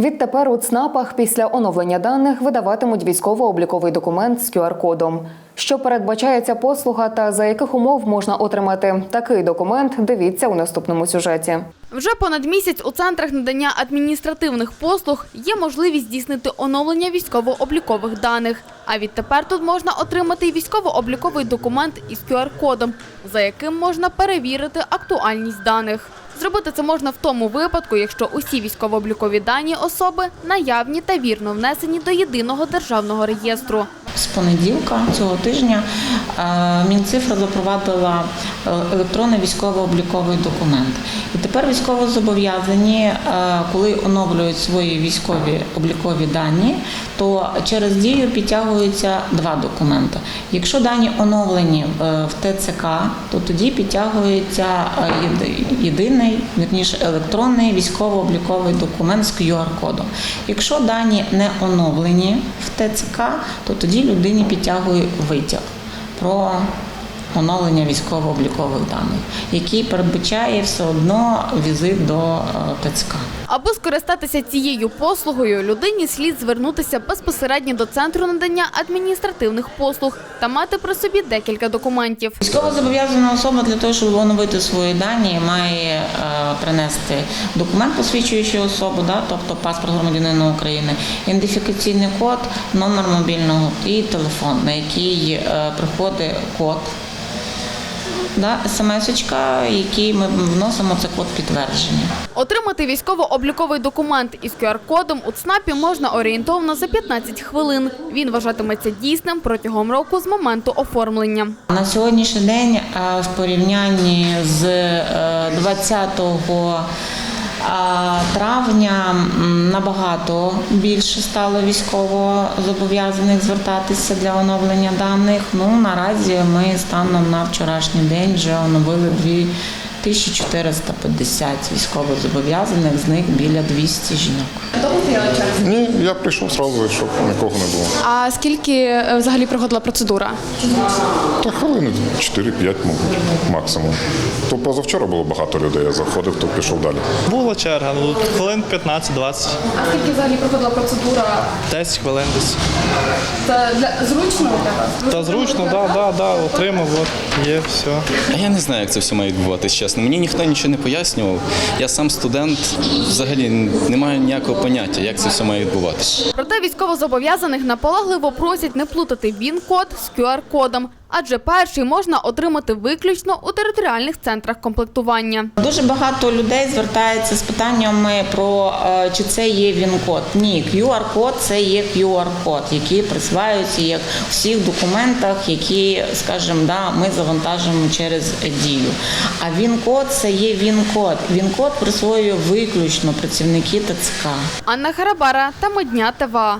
Відтепер у ЦНАПах після оновлення даних видаватимуть військово-обліковий документ з QR-кодом. Що передбачає ця послуга та за яких умов можна отримати такий документ, дивіться у наступному сюжеті. Вже понад місяць у центрах надання адміністративних послуг є можливість здійснити оновлення військово-облікових даних. А відтепер тут можна отримати й військово-обліковий документ із QR-кодом, за яким можна перевірити актуальність даних. Зробити це можна в тому випадку, якщо усі військово-облікові дані особи наявні та вірно внесені до єдиного державного реєстру. З понеділка цього тижня е, Мінцифра запровадила електронний військово-обліковий документ. І тепер військовозобов'язані, е, коли оновлюють свої військові облікові дані, то через дію підтягуються два документи. Якщо дані оновлені е, в ТЦК, то тоді підтягується е, єдиний, вірніше електронний військово-обліковий документ з QR-кодом. Якщо дані не оновлені в ТЦК, то тоді людині підтягує витяг про оновлення військово-облікових даних, який передбачає все одно візит до е, ТЦК. Аби скористатися цією послугою, людині слід звернутися безпосередньо до центру надання адміністративних послуг та мати при собі декілька документів. Військовозобов'язана особа для того, щоб оновити свої дані, має е, принести документ, посвідчуючий особу, да, тобто паспорт громадянина України, ідентифікаційний код, номер мобільного і телефон, на який е, приходить код. Да, смс-очка, який ми вносимо це код підтвердження. Отримати військово-обліковий документ із QR-кодом у ЦНАПі можна орієнтовно за 15 хвилин. Він вважатиметься дійсним протягом року з моменту оформлення. На сьогоднішній день е, в порівнянні з е, 20 травня набагато більше стало військово зобов'язаних звертатися для оновлення даних. Ну наразі ми станом на вчорашній день вже оновили 2450 військовозобов'язаних, з них біля 200 жінок. Ні, я прийшов сразу, щоб нікого не було. А скільки е, взагалі проходила процедура? Та хвилини 4-5, мабуть, максимум. То позавчора було багато людей, я заходив, то пішов далі. Була черга, ну хвилин 15-20, А скільки взагалі проходила процедура? 10 хвилин десь. Це для зручно для вас? Та зручно, да, да, да, отримав, от, є, все. А я не знаю, як це все має відбуватись, чесно. Мені ніхто нічого не пояснював. Я сам студент, взагалі не маю ніякого поняття, як це все має відбуватися. Проте військовозобов'язаних наполегливо просять не плутати ВІН-код з QR-кодом, адже перший можна отримати виключно у територіальних центрах комплектування. Дуже багато людей звертається з питаннями про е, чи це є він-код. Ні, QR-код це є QR-код, який присваюється як у всіх документах, які, скажімо, да, ми завантажуємо через дію. А він-код це є він-код. Він-код присвоює виключно працівники ТЦК. Анна Харабара та Модня ТВА.